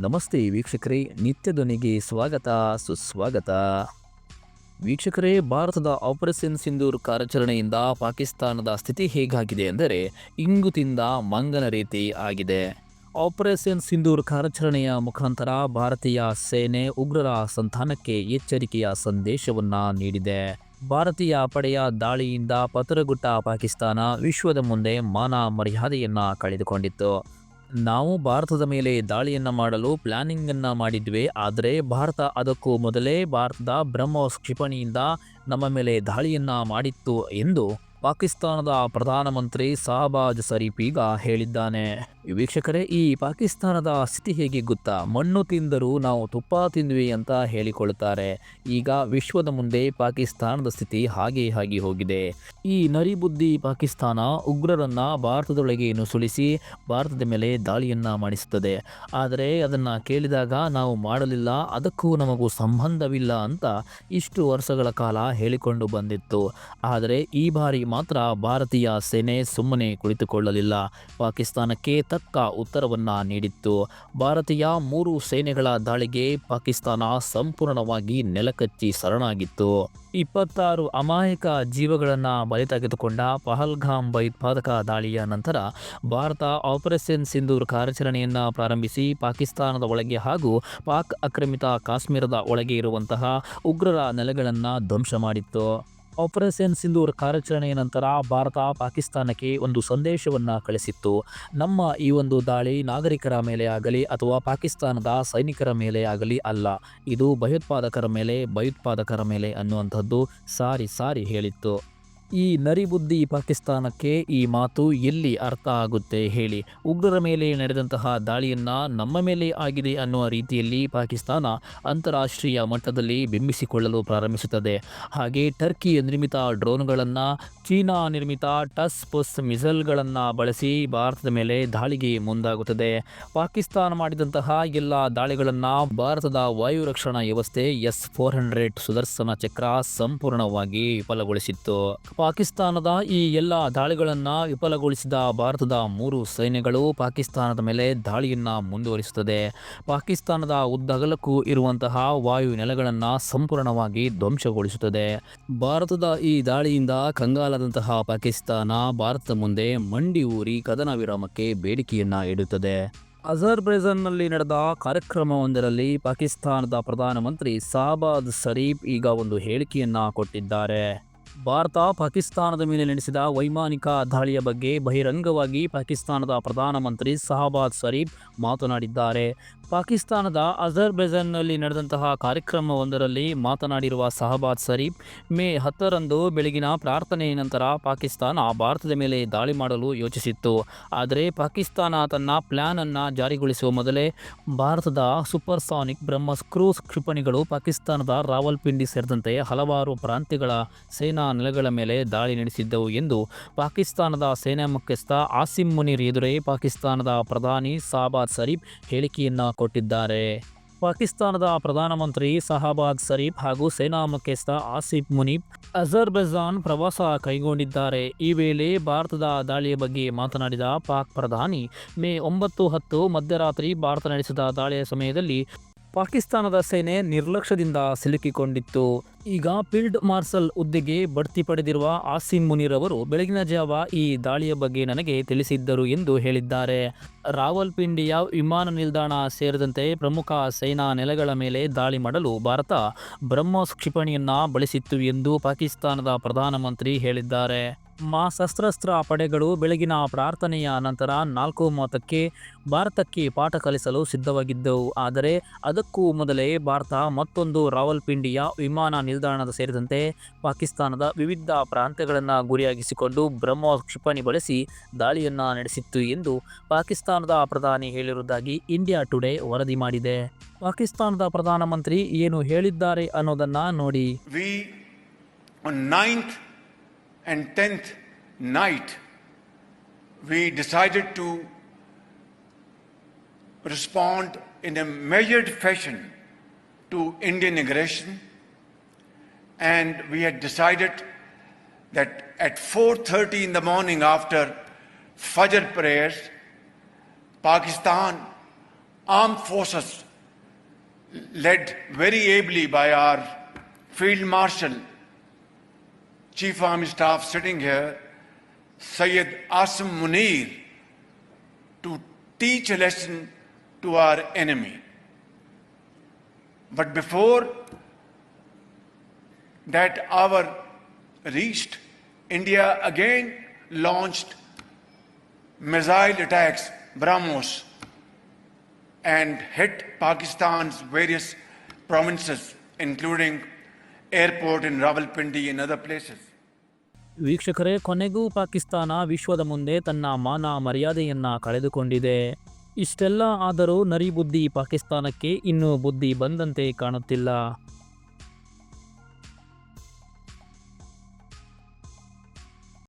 ನಮಸ್ತೆ ವೀಕ್ಷಕರೇ, ನಿತ್ಯದೊನಿಗೆ ಸ್ವಾಗತ, ಸುಸ್ವಾಗತ. ವೀಕ್ಷಕರೇ, ಭಾರತದ ಆಪರೇಷನ್ ಸಿಂಧೂರ್ ಕಾರ್ಯಾಚರಣೆಯಿಂದ ಪಾಕಿಸ್ತಾನದ ಸ್ಥಿತಿ ಹೇಗಾಗಿದೆ ಎಂದರೆ ಇಂಗು ತಿಂದ ಮಂಗನ ರೀತಿ ಆಗಿದೆ. ಆಪರೇಷನ್ ಸಿಂಧೂರ್ ಕಾರ್ಯಾಚರಣೆಯ ಮುಖಾಂತರ ಭಾರತೀಯ ಸೇನೆ ಉಗ್ರರ ಸಂತಾನಕ್ಕೆ ಎಚ್ಚರಿಕೆಯ ಸಂದೇಶವನ್ನು ನೀಡಿದೆ. ಭಾರತೀಯ ಪಡೆಯ ದಾಳಿಯಿಂದ ಪತರಗುಟ್ಟ ಪಾಕಿಸ್ತಾನ ವಿಶ್ವದ ಮುಂದೆ ಮಾನ ಮರ್ಯಾದೆಯನ್ನು ಕಳೆದುಕೊಂಡಿತ್ತು. ನಾವು ಭಾರತದ ಮೇಲೆ ದಾಳಿಯನ್ನ ಮಾಡಲು ಪ್ಲಾನಿಂಗ್ ಅನ್ನ ಮಾಡಿದ್ವಿ, ಆದರೆ ಭಾರತ ಅದಕ್ಕೂ ಮೊದಲೇ ಭಾರತದ ಬ್ರಹ್ಮೋಸ್ ಕ್ಷಿಪಣಿಯಿಂದ ನಮ್ಮ ಮೇಲೆ ದಾಳಿಯನ್ನ ಮಾಡಿತ್ತು ಎಂದು ಪಾಕಿಸ್ತಾನದ ಪ್ರಧಾನಮಂತ್ರಿ ಸಹಬಾಜ್ ಸರೀಫ್ ಈಗ ಹೇಳಿದ್ದಾನೆ. ವೀಕ್ಷಕರೇ, ಈ ಪಾಕಿಸ್ತಾನದ ಸ್ಥಿತಿ ಹೇಗೆ ಗೊತ್ತಾ? ಮಣ್ಣು ತಿಂದರೂ ನಾವು ತುಪ್ಪ ತಿಂದ್ವಿ ಅಂತ ಹೇಳಿಕೊಳ್ಳುತ್ತಾರೆ. ಈಗ ವಿಶ್ವದ ಮುಂದೆ ಪಾಕಿಸ್ತಾನದ ಸ್ಥಿತಿ ಹಾಗೆ ಹಾಗೆ ಹೋಗಿದೆ. ಈ ನರಿಬುದ್ಧಿ ಪಾಕಿಸ್ತಾನ ಉಗ್ರರನ್ನ ಭಾರತದೊಳಗೆ ನುಸುಳಿಸಿ ಭಾರತದ ಮೇಲೆ ದಾಳಿಯನ್ನ ಮಾಡಿಸುತ್ತದೆ. ಆದರೆ ಅದನ್ನ ಕೇಳಿದಾಗ ನಾವು ಮಾಡಲಿಲ್ಲ, ಅದಕ್ಕೂ ನಮಗೂ ಸಂಬಂಧವಿಲ್ಲ ಅಂತ ಇಷ್ಟು ವರ್ಷಗಳ ಕಾಲ ಹೇಳಿಕೊಂಡು ಬಂದಿತ್ತು. ಆದರೆ ಈ ಬಾರಿ ಮಾತ್ರ ಭಾರತೀಯ ಸೇನೆ ಸುಮ್ಮನೆ ಕುಳಿತುಕೊಳ್ಳಲಿಲ್ಲ. ಪಾಕಿಸ್ತಾನಕ್ಕೆ ತಕ್ಕ ಉತ್ತರವನ್ನು ನೀಡಿತ್ತು. ಭಾರತೀಯ ಮೂರು ಸೇನೆಗಳ ದಾಳಿಗೆ ಪಾಕಿಸ್ತಾನ ಸಂಪೂರ್ಣವಾಗಿ ನೆಲಕಚ್ಚಿ ಶರಣಾಗಿತ್ತು. ಇಪ್ಪತ್ತಾರು ಅಮಾಯಕ ಜೀವಗಳನ್ನು ಬಲಿ ತೆಗೆದುಕೊಂಡ ಪಹಲ್ಗಾಮ್ ಭಯೋತ್ಪಾದಕ ದಾಳಿಯ ನಂತರ ಭಾರತ ಆಪರೇಷನ್ ಸಿಂಧೂರ್ ಕಾರ್ಯಾಚರಣೆಯನ್ನು ಪ್ರಾರಂಭಿಸಿ ಪಾಕಿಸ್ತಾನದ ಒಳಗೆ ಹಾಗೂ ಪಾಕ್ ಆಕ್ರಮಿತ ಕಾಶ್ಮೀರದ ಒಳಗೆ ಇರುವಂತಹ ಉಗ್ರರ ನೆಲೆಗಳನ್ನು ಧ್ವಂಸ ಮಾಡಿತ್ತು. ಆಪರೇಷನ್ ಸಿಂಧೂರ್ ಕಾರ್ಯಾಚರಣೆಯ ನಂತರ ಭಾರತ ಪಾಕಿಸ್ತಾನಕ್ಕೆ ಒಂದು ಸಂದೇಶವನ್ನು ಕಳಿಸಿತ್ತು. ನಮ್ಮ ಈ ಒಂದು ದಾಳಿ ನಾಗರಿಕರ ಮೇಲೆ ಆಗಲಿ ಅಥವಾ ಪಾಕಿಸ್ತಾನದ ಸೈನಿಕರ ಮೇಲೆ ಆಗಲಿ ಅಲ್ಲ, ಇದು ಭಯೋತ್ಪಾದಕರ ಮೇಲೆ ಭಯೋತ್ಪಾದಕರ ಮೇಲೆ ಅನ್ನುವಂಥದ್ದು ಸಾರಿ ಸಾರಿ ಹೇಳಿತ್ತು. ಈ ನರಿಬುದ್ಧಿ ಪಾಕಿಸ್ತಾನಕ್ಕೆ ಈ ಮಾತು ಎಲ್ಲಿ ಅರ್ಥ ಆಗುತ್ತೆ ಹೇಳಿ. ಉಗ್ರರ ಮೇಲೆ ನಡೆದಂತಹ ದಾಳಿಯನ್ನ ನಮ್ಮ ಮೇಲೆ ಆಗಿದೆ ಅನ್ನುವ ರೀತಿಯಲ್ಲಿ ಪಾಕಿಸ್ತಾನ ಅಂತಾರಾಷ್ಟ್ರೀಯ ಮಟ್ಟದಲ್ಲಿ ಬಿಂಬಿಸಿಕೊಳ್ಳಲು ಪ್ರಾರಂಭಿಸುತ್ತದೆ. ಹಾಗೆ ಟರ್ಕಿ ನಿರ್ಮಿತ ಡ್ರೋನ್ಗಳನ್ನು, ಚೀನಾ ನಿರ್ಮಿತ ಟಸ್ ಪುಸ್ ಮಿಸೈಲ್ಗಳನ್ನು ಬಳಸಿ ಭಾರತದ ಮೇಲೆ ದಾಳಿಗೆ ಮುಂದಾಗುತ್ತದೆ. ಪಾಕಿಸ್ತಾನ ಮಾಡಿದಂತಹ ಎಲ್ಲ ದಾಳಿಗಳನ್ನು ಭಾರತದ ವಾಯು ರಕ್ಷಣಾ ವ್ಯವಸ್ಥೆ ಎಸ್ ಫೋರ್ ಹಂಡ್ರೆಡ್ ಸುದರ್ಶನ ಚಕ್ರ ಸಂಪೂರ್ಣವಾಗಿ ವಿಫಲಗೊಳಿಸಿತ್ತು. ಪಾಕಿಸ್ತಾನದ ಈ ಎಲ್ಲ ದಾಳಿಗಳನ್ನು ವಿಫಲಗೊಳಿಸಿದ ಭಾರತದ ಮೂರು ಸೈನ್ಯಗಳು ಪಾಕಿಸ್ತಾನದ ಮೇಲೆ ದಾಳಿಯನ್ನು ಮುಂದುವರಿಸುತ್ತದೆ. ಪಾಕಿಸ್ತಾನದ ಉದ್ದಗಲಕ್ಕೂ ಇರುವಂತಹ ವಾಯು ನೆಲೆಗಳನ್ನು ಸಂಪೂರ್ಣವಾಗಿ ಧ್ವಂಸಗೊಳಿಸುತ್ತದೆ. ಭಾರತದ ಈ ದಾಳಿಯಿಂದ ಕಂಗಾಲದಂತಹ ಪಾಕಿಸ್ತಾನ ಭಾರತದ ಮುಂದೆ ಮಂಡಿ ಊರಿ ಕದನ ವಿರಾಮಕ್ಕೆ ಬೇಡಿಕೆಯನ್ನು ಇಡುತ್ತದೆ ಅಜರ್ಬೈಜಾನ್ನಲ್ಲಿ ನಡೆದ ಕಾರ್ಯಕ್ರಮವೊಂದರಲ್ಲಿ ಪಾಕಿಸ್ತಾನದ ಪ್ರಧಾನಮಂತ್ರಿ ಸಾಬಾದ್ ಶರೀಫ್ ಈಗ ಒಂದು ಹೇಳಿಕೆಯನ್ನು ಕೊಟ್ಟಿದ್ದಾರೆ. ಭಾರತ ಪಾಕಿಸ್ತಾನದ ಮೇಲೆ ನಡೆಸಿದ ವೈಮಾನಿಕ ದಾಳಿಯ ಬಗ್ಗೆ ಬಹಿರಂಗವಾಗಿ ಪಾಕಿಸ್ತಾನದ ಪ್ರಧಾನಮಂತ್ರಿ ಸಹಬಾದ್ ಶರೀಫ್ ಮಾತನಾಡಿದ್ದಾರೆ. ಪಾಕಿಸ್ತಾನದ ಅಜರ್ಬೈಜಾನ್ನಲ್ಲಿ ನಡೆದಂತಹ ಕಾರ್ಯಕ್ರಮವೊಂದರಲ್ಲಿ ಮಾತನಾಡಿರುವ ಸಹಬಾದ್ ಸರೀಫ್ ಮೇ ಹತ್ತರಂದು ಬೆಳಗಿನ ಪ್ರಾರ್ಥನೆಯ ನಂತರ ಪಾಕಿಸ್ತಾನ ಭಾರತದ ಮೇಲೆ ದಾಳಿ ಮಾಡಲು ಯೋಚಿಸಿತ್ತು. ಆದರೆ ಪಾಕಿಸ್ತಾನ ತನ್ನ ಪ್ಲ್ಯಾನನ್ನು ಜಾರಿಗೊಳಿಸುವ ಮೊದಲೇ ಭಾರತದ ಸೂಪರ್ಸಾನಿಕ್ ಬ್ರಹ್ಮಸ್ ಕ್ರೂಸ್ ಕ್ಷಿಪಣಿಗಳು ಪಾಕಿಸ್ತಾನದ ರಾವಲ್ಪಿಂಡಿ ಸೇರಿದಂತೆ ಹಲವಾರು ಪ್ರಾಂತ್ಯಗಳ ಸೇನಾ ನೆಲೆಗಳ ಮೇಲೆ ದಾಳಿ ನಡೆಸಿದ್ದವು ಎಂದು ಪಾಕಿಸ್ತಾನದ ಸೇನಾ ಮುಖ್ಯಸ್ಥ ಆಸಿಮ್ ಮುನಿರ್ ಎದುರೇ ಪಾಕಿಸ್ತಾನದ ಪ್ರಧಾನಿ ಸಾಬಾದ್ ಸರೀಫ್ ಹೇಳಿಕೆಯನ್ನ ಕೊಟ್ಟಿದ್ದಾರೆ. ಪಾಕಿಸ್ತಾನದ ಪ್ರಧಾನಮಂತ್ರಿ ಸಹಬಾದ್ ಸರೀಫ್ ಹಾಗೂ ಸೇನಾ ಮುಖ್ಯಸ್ಥ ಆಸಿಫ್ ಮುನೀಬ್ ಅಜರ್ಬೈಜಾನ್ ಪ್ರವಾಸ ಕೈಗೊಂಡಿದ್ದಾರೆ. ಈ ವೇಳೆ ಭಾರತದ ದಾಳಿಯ ಬಗ್ಗೆ ಮಾತನಾಡಿದ ಪಾಕ್ ಪ್ರಧಾನಿ, ಮೇ ಒಂಬತ್ತು ಹತ್ತು ಮಧ್ಯರಾತ್ರಿ ಭಾರತ ನಡೆಸಿದ ದಾಳಿಯ ಸಮಯದಲ್ಲಿ ಪಾಕಿಸ್ತಾನದ ಸೇನೆ ನಿರ್ಲಕ್ಷ್ಯದಿಂದ ಸಿಲುಕಿಕೊಂಡಿತ್ತು. ಈಗ ಫೀಲ್ಡ್ ಮಾರ್ಷಲ್ ಹುದ್ದೆಗೆ ಬಡ್ತಿ ಪಡೆದಿರುವ ಆಸಿಮ್ ಮುನೀರ್ ಅವರು ಬೆಳಗಿನ ಜಾವ ಈ ದಾಳಿಯ ಬಗ್ಗೆ ನನಗೆ ತಿಳಿಸಿದ್ದರು ಎಂದು ಹೇಳಿದ್ದಾರೆ. ರಾವಲ್ಪಿಂಡಿಯ ವಿಮಾನ ನಿಲ್ದಾಣ ಸೇರಿದಂತೆ ಪ್ರಮುಖ ಸೇನಾ ನೆಲೆಗಳ ಮೇಲೆ ದಾಳಿ ಮಾಡಲು ಭಾರತ ಬ್ರಹ್ಮೋಸ್ ಕ್ಷಿಪಣಿಯನ್ನ ಬಳಸಿತ್ತು ಎಂದು ಪಾಕಿಸ್ತಾನದ ಪ್ರಧಾನಮಂತ್ರಿ ಹೇಳಿದ್ದಾರೆ. ಮಾ ಸಶಸ್ತ್ರ ಪಡೆಗಳು ಬೆಳಗಿನ ಪ್ರಾರ್ಥನೆಯ ನಂತರ ನಾಲ್ಕು ಮೂವತ್ತಕ್ಕೆ ಭಾರತಕ್ಕೆ ಪಾಠ ಕಲಿಸಲು ಸಿದ್ಧವಾಗಿದ್ದವು. ಆದರೆ ಅದಕ್ಕೂ ಮೊದಲೇ ಭಾರತ ಮತ್ತೊಂದು ರಾವಲ್ಪಿಂಡಿಯ ವಿಮಾನ ನಿಲ್ದಾಣದ ಸೇರಿದಂತೆ ಪಾಕಿಸ್ತಾನದ ವಿವಿಧ ಪ್ರಾಂತ್ಯಗಳನ್ನು ಗುರಿಯಾಗಿಸಿಕೊಂಡು ಬ್ರಹ್ಮೋಸ್ ಕ್ಷಿಪಣಿ ಬಳಸಿ ದಾಳಿಯನ್ನು ನಡೆಸಿತ್ತು ಎಂದು ಪಾಕಿಸ್ತಾನದ ಪ್ರಧಾನಿ ಹೇಳಿರುವುದಾಗಿ ಇಂಡಿಯಾ ಟುಡೇ ವರದಿ ಮಾಡಿದೆ. ಪಾಕಿಸ್ತಾನದ ಪ್ರಧಾನಮಂತ್ರಿ ಏನು ಹೇಳಿದ್ದಾರೆ ಅನ್ನೋದನ್ನ ನೋಡಿ. We 9th and 10th night we decided to respond in a measured fashion to indian aggression and we had decided that at 4:30 in the morning after fajr prayers pakistan armed forces, led very ably by our Field Marshal, Chief Army Staff sitting here, Sayyid Asim Munir, to teach a lesson to our enemy. But before that hour reached, India again launched missile attacks, BrahMos, and hit Pakistan's various provinces, including airport in Rawalpindi and other places. ವೀಕ್ಷಕರೇ, ಕೊನೆಗೂ ಪಾಕಿಸ್ತಾನ ವಿಶ್ವದ ಮುಂದೆ ತನ್ನ ಮಾನ ಮರ್ಯಾದೆಯನ್ನು ಕಳೆದುಕೊಂಡಿದೆ. ಇಷ್ಟೆಲ್ಲ ಆದರೂ ನರಿ ಬುದ್ಧಿ ಪಾಕಿಸ್ತಾನಕ್ಕೆ ಇನ್ನೂ ಬುದ್ಧಿ ಬಂದಂತೆ ಕಾಣುತ್ತಿಲ್ಲ.